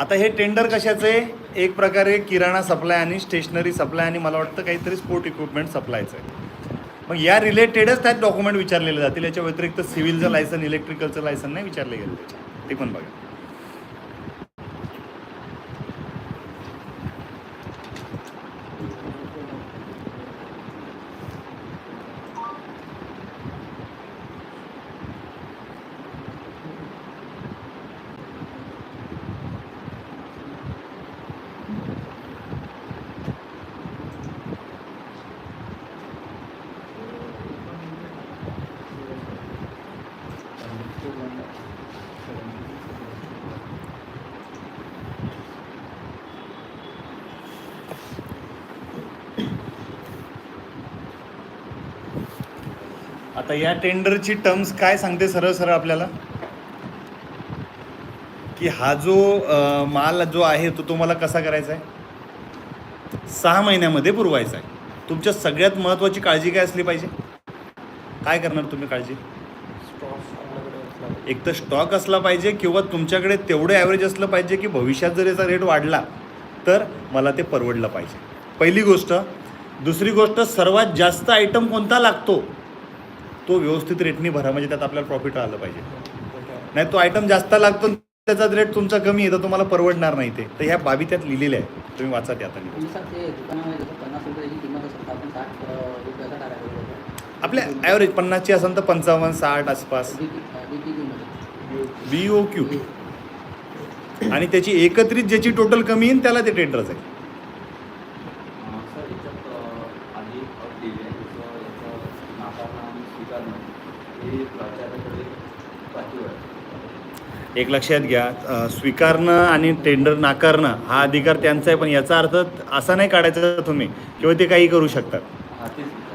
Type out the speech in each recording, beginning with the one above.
आता हे टेंडर कशाचं? आहे एक प्रकारे किराणा सप्लाय आणि स्टेशनरी सप्लाय आणि मला वाटतं काहीतरी स्पोर्ट इक्विपमेंट सप्लायचं आहे. मग या रिलेटेडच त्यात डॉक्युमेंट विचारलेले जातील. याच्या व्यतिरिक्त सिव्हिलचं लायसन इलेक्ट्रिकलचं लायसन नाही विचारले गेलं. त्याच्यात ते पण बघा. आता या टेंडरची टर्म्स काय सांगते सरळ सरळ आपल्याला? की हा जो माल जो आहे तो तुम्हाला कसा करायचा आहे? सहा महिन्यामध्ये पुरवायचा आहे. तुमच्या सगळ्यात महत्त्वाची काळजी काय असली पाहिजे? काय करणार तुम्ही काळजी? एक तर स्टॉक असला पाहिजे किंवा तुमच्याकडे तेवढं ॲव्हरेज असलं पाहिजे की भविष्यात जर याचा रेट वाढला तर मला ते परवडलं पाहिजे. पहिली गोष्ट. दुसरी गोष्ट सर्वात जास्त आयटम कोणता लागतो? तो व्यवस्थित रेटनी भरा म्हणजे त्यात आपल्याला प्रॉफिट आलं पाहिजे. नाही तो आयटम जास्त लागतो त्याचा रेट तुमचा कमी आहे तर तुम्हाला परवडणार नाही ते. तर ह्या बाबी त्यात लिहिलेल्या आहेत. तुम्ही वाचा ते आता तुम्ही सर ते दुकानामध्ये जसं पन्नास रुपयाची किंमत असेल तर आपण साठ अं, रुपयाचा टाकायचा आपल्या ॲव्हरेज पन्नासची असेल तर पंचावन्न साठ आसपास. बी ओ क्यू आणि त्याची एकत्रित ज्याची टोटल कमी येईल त्याला ते टेंडरच आहे सर याच्यात अ, आधी एक अट दिली आहे जसं याचं नाकारणं आणि स्वीकारणं हे प्राचार्याकडे बाकी आहे एक लक्षात घ्या स्वीकारणं आणि टेंडर नाकारणं हा अधिकार त्यांचा आहे पण याचा अर्थ असा नाही काढायचा तुम्ही किंवा ते काही करू शकतात.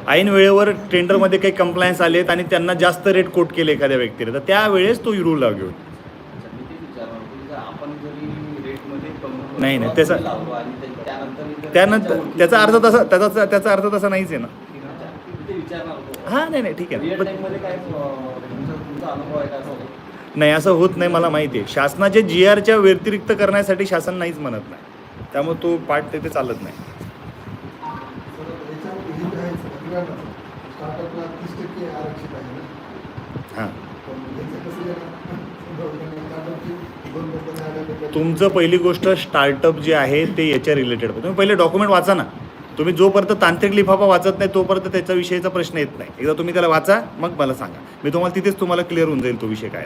ऐन वेळेवर टेंडरमध्ये काही कंप्लायन्स आलेत आणि त्यांना जास्त रेट कोट केले एखाद्या व्यक्तीने तर त्यावेळेस तो रूल लागेल नाही, नाही, त्याचा- त्यानंतर त्यानंतर त्याचा अर्थ तसा त्याचा त्याचा अर्थ तसा नाहीच आहे ना. हां नाही नाही ठीक आहे. नाही असं होत नाही मला माहिती आहे. शासनाचे जी आरच्या व्यतिरिक्त करण्यासाठी शासन नाहीच म्हणत नाही. त्यामुळे तो पार्ट तिथे चालत नाही. हे. हां तुमचं पहिली गोष्ट स्टार्टअप जे आहे ते याच्या रिलेटेड तुम्ही पहिले डॉक्युमेंट वाचा ना. तुम्ही जोपर्यंत तांत्रिक लिफाफा वाचत नाही तोपर्यंत त्याच्या विषयीचा प्रश्न येत नाही. एकदा तुम्ही त्याला वाचा मग मला सांगा. मी तुम्हाला तिथेच तुम्हाला क्लिअर होऊन जाईल तो विषय काय